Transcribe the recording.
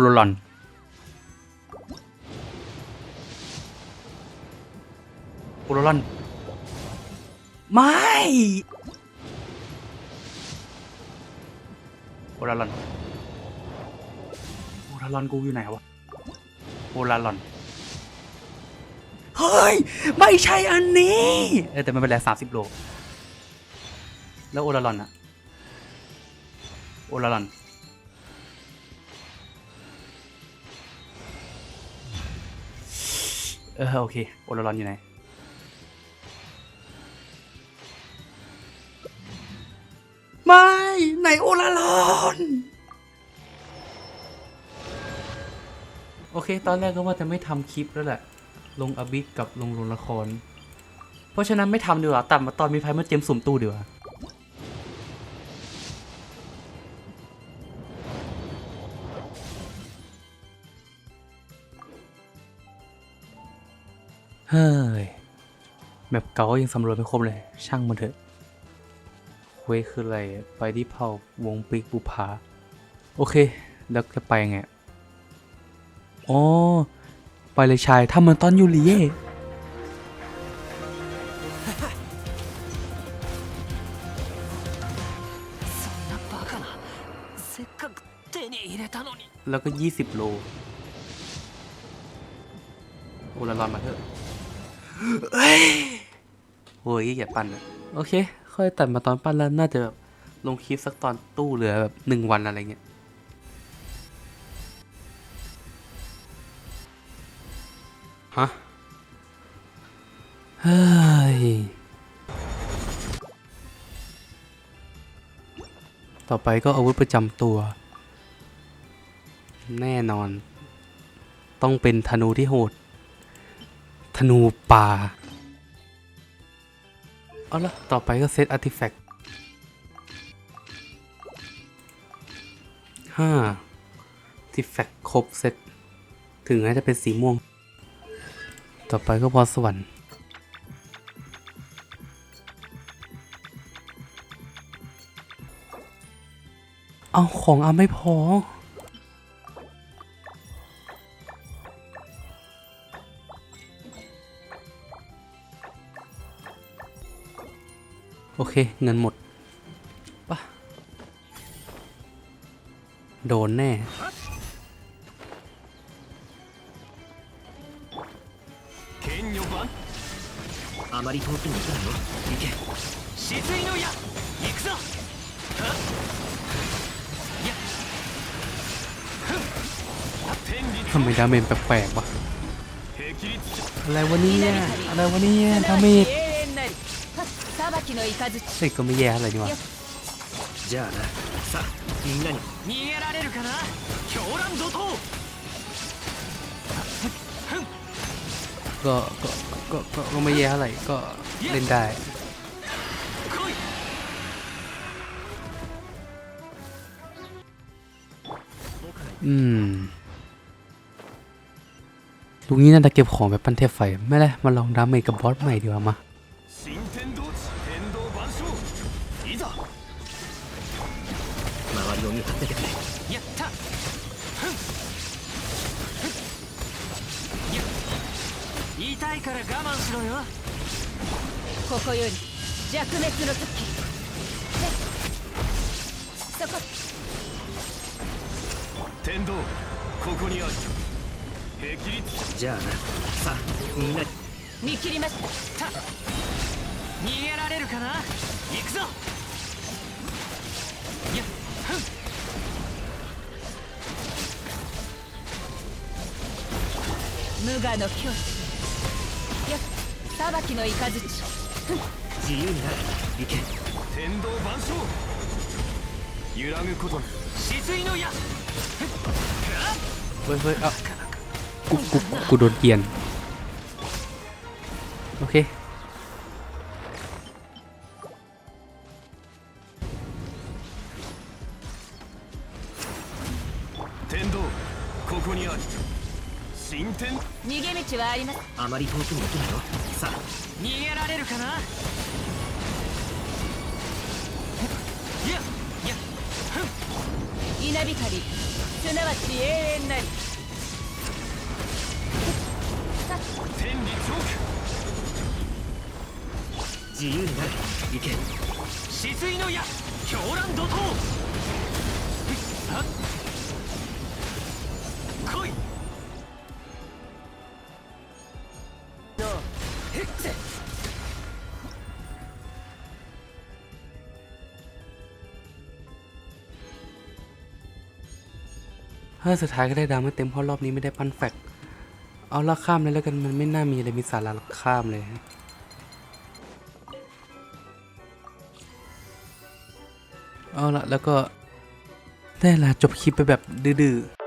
โรลอน โอโรลอน ไม่ โอรารอน โอรารอนกูอยู่ไหนวะ โอรารอน เฮ้ย ไม่ใช่อันนี้ เออแต่มันเป็นแรงสามสิบโล แล้วโอรารอนอะโอรารอน เออโอเค โอรารอนอยู่ไหน ไม่ไหนโอลาลอนโอเค ตอนแรกก็ว่าจะไม่ทำคลิปแล้วแหละ ลงอบิกกับลงโรงละคร เพราะฉะนั้นไม่ทำดีกว่าตัดมาตอนมีไพ่มาเจมสุ่มตู้ดีกว่า เฮ้ย แมปเก่าก็ยังสำรวจไม่ครบเลย ช่างมันเถอะเควคืออะไร ไปที่เผ่าวงปิกบุพาโอเค แล้วจะไปไงอ๋อ ไปเลยชายถ้ามันตอนยูริเย่แล้วก็ 20 โล โอลารอนมาเถอะ เอ้ยโอ้ยอย่าปั้นเลยโอเค ค่อยตัดมาตอนปั้นแล้วน่าจะแบบลงคลิปสักตอนตู้เหลือแบบหนึ่งวันอะไรเงี้ยฮะเฮ้ยต่อไปก็อาวุธประจำตัว แน่นอน ต้องเป็นธนูที่โหด ธนูป่า เอาละต่อไปก็เซตอาร์ติแฟกต์ห้าอาร์ติแฟกต์ครบเซต ถึงแม้จะเป็นสีม่วง ต่อไปก็พรสวรรค์เอาของเอาไม่พอ โอเค เงินหมดปะโดนแน่ 剣女版あまり遠くに行くなよ行け失意の矢行くぞはっやふん天理 ทำไมดาเมจแปลกๆวะ 霹靂 อะไรวะเนี่ยอะไรวะเนี่ยดาเมจ 永遠なり裁きの雷 เฮ้ยก็ไม่แย่อะไรนี่วะ じゃあなさあみんなに逃げられるかな狂乱怒涛 ก็ก็ก็ก็ก็ไม่แย่อะไรก็เล่นได้ 来い อืมลุงนี้น่าจะเก็บของแบบปั้นเทพไฟ ไม่เลยมาลองดาเมจกับบอสใหม่ดีกว่ามา 周りを見張っててくれやった痛いから我慢しろよ。ここより弱滅の時。そこ天道ここにある。霹靂じゃあなさあみんな見切りましたた逃げられる。かな行くぞやっ無我の境地よっ裁きの雷自由になる行け天道万象揺らぐことな失意の矢 เฮ้ยเฮ้ยเอ้ากูกูกูโดนเปลี่ยน โอเค 天道ここにある 新天逃げ道はあります。あまり遠くに行くなよ。さあ。逃げられるかな？ややふん。稲光すなわち永遠なり。天理チョーク自由になる。行け。止水の矢狂乱怒涛 เฮ้ยสุดท้ายก็ได้ดาวไม่เต็มเพราะรอบนี้ไม่ได้ปั้นแฟกเอาละข้ามเลยแล้วกันมันไม่น่ามีอะไรมีสาระข้ามเลยเอาละแล้วก็ได้ลาจบคลิปไปแบบดื้อๆ